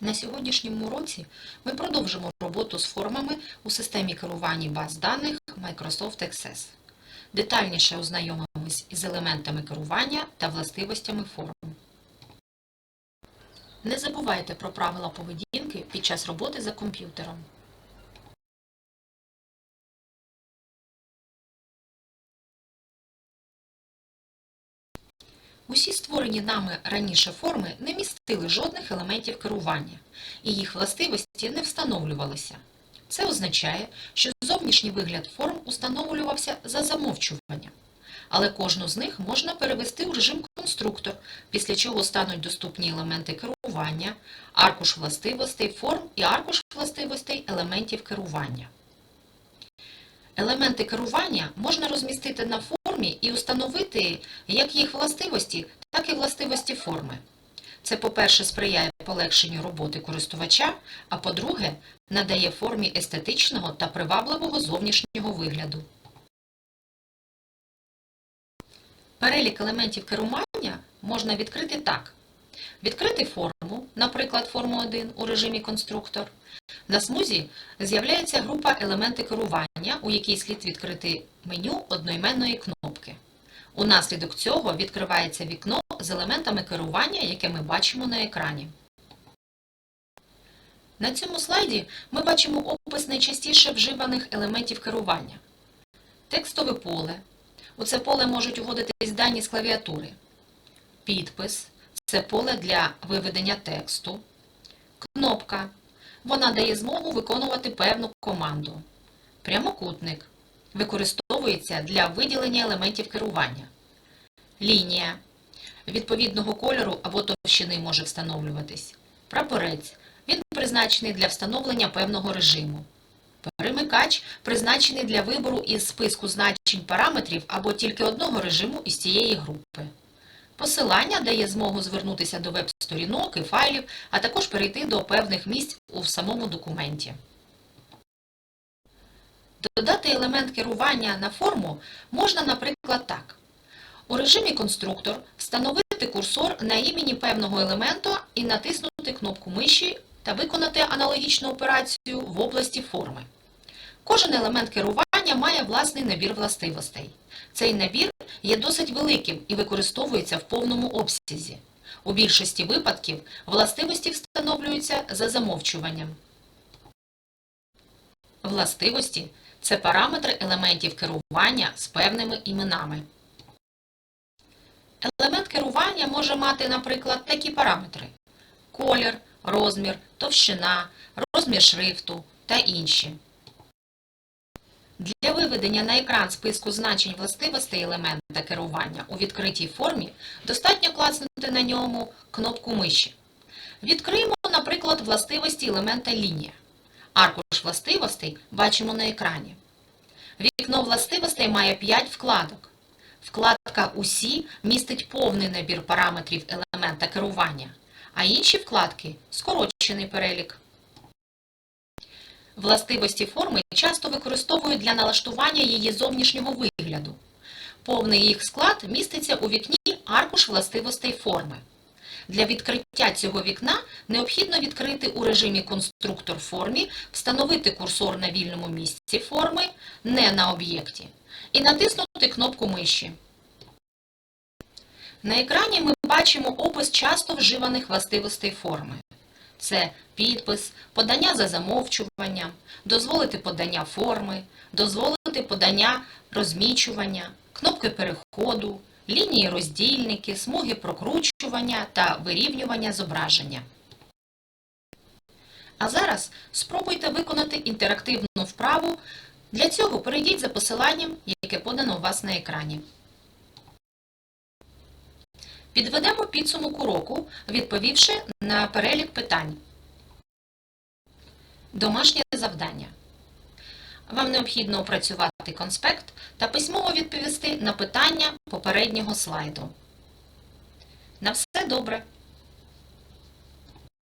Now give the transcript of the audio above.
На сьогоднішньому році ми продовжимо роботу з формами у системі керування баз даних Microsoft Access. Детальніше ознайомимось із елементами керування та властивостями форм. Не забувайте про правила поведінки під час роботи за комп'ютером. Усі створені нами раніше форми не містили жодних елементів керування, і їх властивості не встановлювалися. Це означає, що зовнішній вигляд форм установлювався за замовчуванням, але кожну з них можна перевести у режим конструктор, після чого стануть доступні елементи керування, аркуш властивостей форм і аркуш властивостей елементів керування. Елементи керування можна розмістити на формі і установити як їх властивості, так і властивості форми. Це, по-перше, сприяє полегшенню роботи користувача, а по-друге, надає формі естетичного та привабливого зовнішнього вигляду. Перелік елементів керування можна відкрити так. Відкрити форму, наприклад, форму 1 у режимі конструктор. На смузі з'являється група елементи керування, у якій слід відкрити меню одноіменної кнопки. Унаслідок цього відкривається вікно з елементами керування, яке ми бачимо на екрані. На цьому слайді ми бачимо опис найчастіше вживаних елементів керування. Текстове поле. У це поле можуть вводитись дані з клавіатури. Підпис це поле для виведення тексту. Кнопка. Вона дає змогу виконувати певну команду. Прямокутник. Використовується для виділення елементів керування. Лінія. Відповідного кольору або товщини може встановлюватись. Прапорець. Він призначений для встановлення певного режиму. Перемикач призначений для вибору із списку значень параметрів або тільки одного режиму із цієї групи. Посилання дає змогу звернутися до веб-сторінок і файлів, а також перейти до певних місць у самому документі. Додати елемент керування на форму можна, наприклад, так. У режимі конструктор встановити курсор на імені певного елемента і натиснути кнопку миші та виконати аналогічну операцію в області форми. Кожен елемент керування має власний набір властивостей. Цей набір є досить великим і використовується в повному обсязі. У більшості випадків властивості встановлюються за замовчуванням. Властивості це параметри елементів керування з певними іменами. Елемент керування може мати, наприклад, такі параметри: колір, розмір, товщина, розмір шрифту та інші. Для виведення на екран списку значень властивостей елемента керування у відкритій формі достатньо клацнути на ньому кнопку миші. Відкриємо, наприклад, властивості елемента лінія. Аркуш властивостей бачимо на екрані. Вікно властивостей має 5 вкладок. Вкладка Усі містить повний набір параметрів елемента керування, а інші вкладки скорочений перелік. Властивості форми часто використовують для налаштування її зовнішнього вигляду. Повний їх склад міститься у вікні аркуш властивостей форми. Для відкриття цього вікна необхідно відкрити у режимі конструктор формі, встановити курсор на вільному місці форми, не на об'єкті, і натиснути кнопку миші. На екрані ми бачимо опис часто вживаних властивостей форми. Це підпис, подання за замовчуванням, дозволити подання форми, дозволити подання розмічування, кнопки переходу, лінії роздільники, смуги прокручування та вирівнювання зображення. А зараз спробуйте виконати інтерактивну вправу. Для цього перейдіть за посиланням, яке подано у вас на екрані. Підведемо підсумок уроку, відповівши на перелік питань. Домашнє завдання. Вам необхідно опрацювати конспект та письмово відповісти на питання попереднього слайду. На все добре!